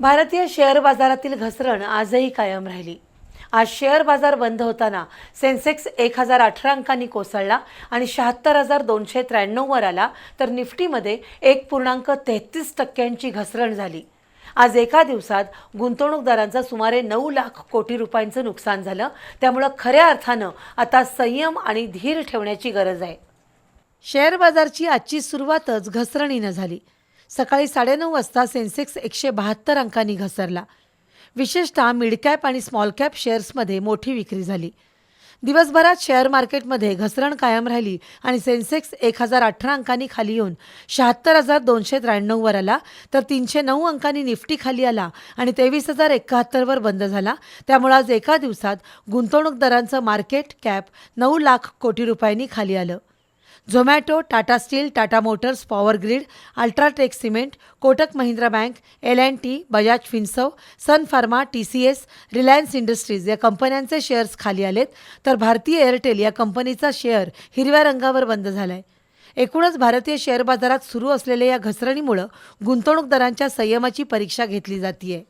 भारतीय शेअर बाजारातील घसरण आजही कायम राहिली. आज शेअर बाजार बंद होताना सेन्सेक्स एक हजार अठरा अंकांनी कोसळला आणि शहात्तर हजार दोनशे त्र्याण्णववर आला तर निफ्टीमध्ये एक पूर्णांक तेहतीस टक्क्यांची घसरण झाली. आज एका दिवसात गुंतवणूकदारांचं सुमारे नऊ लाख कोटी रुपयांचं नुकसान झालं. त्यामुळं खऱ्या अर्थानं आता संयम आणि धीर ठेवण्याची गरज आहे. शेअर बाजारची आजची सुरुवातच घसरणीनं झाली. सकाळी साडेनऊ वाजता सेन्सेक्स एकशे बहात्तर अंकांनी घसरला. विशेषतः मिडकॅप आणि स्मॉल कॅप शेअर्समध्ये मोठी विक्री झाली. दिवसभरात शेअर मार्केटमध्ये घसरण कायम राहिली आणि सेन्सेक्स एक हजार अठरा अंकांनी खाली येऊन शहात्तर हजार दोनशे त्र्याण्णववर आला तर तीनशे नऊ अंकांनी निफ्टी खाली आला आणि तेवीस हजार एकाहत्तरवर बंद झाला. त्यामुळे आज एका दिवसात गुंतवणूकदारांचं मार्केट कॅप नऊ लाख कोटी रुपयांनी खाली आलं. Zomato Tata steel Tata motors power grid UltraTech cement Kotak Mahindra bank L and T Bajaj Finserv Sun Pharma T C S Reliance Industries या कंपन्यांचे शेअर्स खाली आलेत. तर भारतीय एअरटेल या कंपनीचा शेअर हिरव्या रंगावर बंद झालाय. एकूणच भारतीय शेअर बाजारात सुरू असलेल्या या घसरणीमुळं गुंतवणूकदारांच्या संयमाची परीक्षा घेतली जातीये.